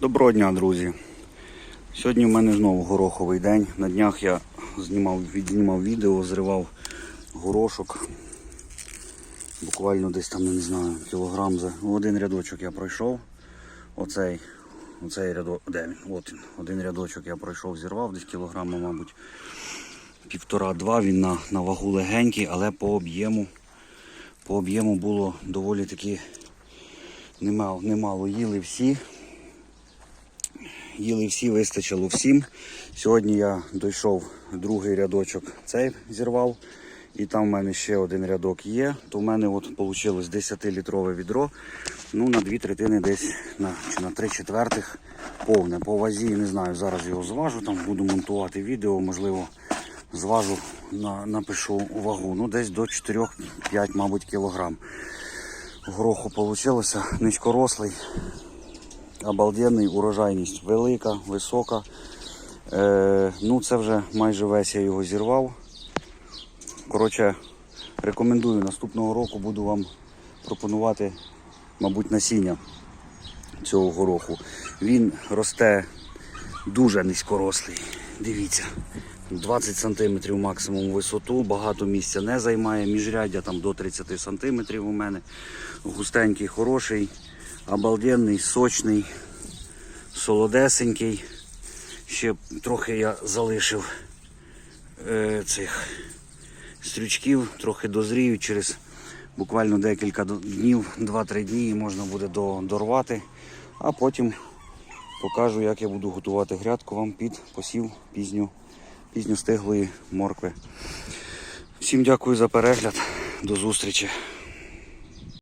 Доброго дня, друзі. Сьогодні в мене знову гороховий день. На днях я знімав, відзнімав відео, зривав горошок. Буквально десь там, не знаю, кілограм за один рядочок я пройшов. Оцей, оцей рядок, де він? От він. Один рядочок я пройшов, зірвав, десь кілограма, мабуть, півтора-два. Він на, на вагу легенький, але по об'єму, по об'єму було доволі таки немало, немало їли всі. Їли всі, вистачило всім. Сьогодні я дійшов другий рядочок, цей зірвав. І там в мене ще один рядок є. То в мене от вийшло 10-літрове відро. Ну, на дві третини десь на, чи на три четвертих повне. По вазі, не знаю, зараз його зважу, там буду монтувати відео, можливо, зважу, на, напишу вагу. Ну, десь до 4-5, мабуть, кілограм. Гороху вийшло низькорослий. Обалденний, урожайність велика, висока. Е, ну, це вже майже весь я його зірвав. Коротше, рекомендую наступного року буду вам пропонувати, мабуть, насіння цього гороху. Він росте дуже низькорослий. Дивіться, 20 см максимум висоту, багато місця не займає. Міжряддя там до 30 см у мене. Густенький, хороший, обалденний, сочний, солодесенький. Ще трохи я залишив е, цих стрючків, трохи дозріють через буквально декілька днів, 2-3 дні і можна буде дорвати. А потім покажу, як я буду готувати грядку вам під посів пізню, пізньостиглої моркви. Всім дякую за перегляд. До зустрічі.